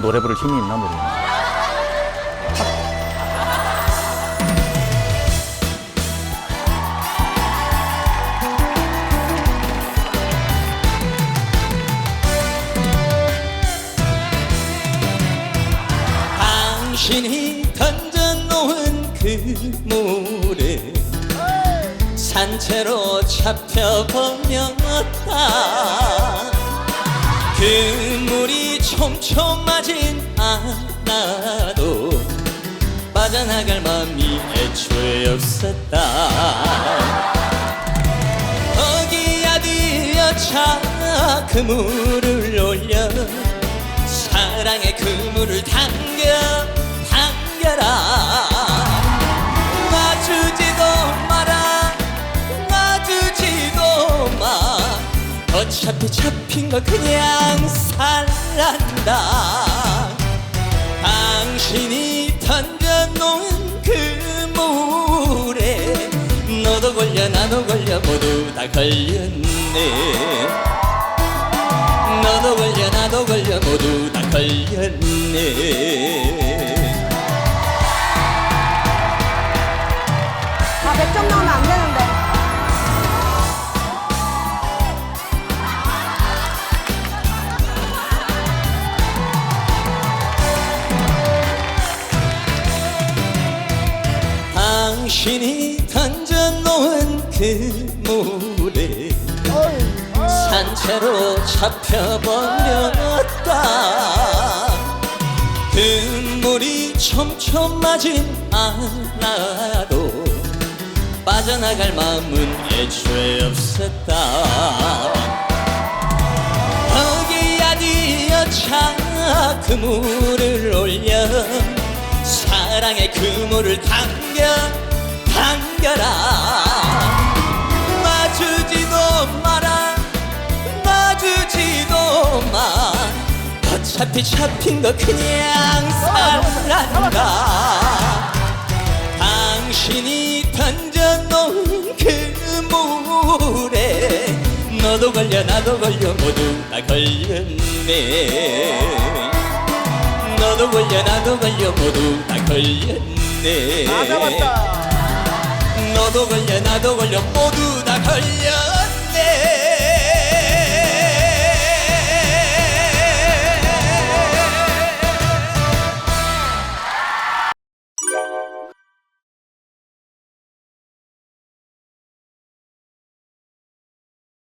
노래 부를 힘이 있나 모르겠네. 당신이 던져놓은 그 물에 산채로 잡혀버렸다 물이 촘촘하진 않아도 빠져나갈 맘이 애초에 없었다. 거기야 들여차 그 물을 올려 사랑의 그물을 당 어차피 잡힌 거 그냥 살란다. 당신이 던져놓은 그 물에 너도 걸려 나도 걸려 모두 다 걸렸네. 너도 걸려 나도 걸려 모두 다 걸렸네 당신이 던져놓은 그 물에 산채로 잡혀버렸다. 그 물이 촘촘하진 않아도 빠져나갈 마음은 애초에 없었다. 거기야 뒤여차 그물을 올려 사랑의 그물을 당겨 당겨라. 놔주지도 마라. 놔주지도 마. 어차피 잡힌 거 그냥 살란다. 당신이 던져놓은 그 물에 너도 걸려 나도 걸려 모두 다 걸렸네. 너도 걸려 나도 걸려 모두 다 걸렸네. 다 잡았다. 너도 걸려 나도 걸려. 모두 다 걸렸네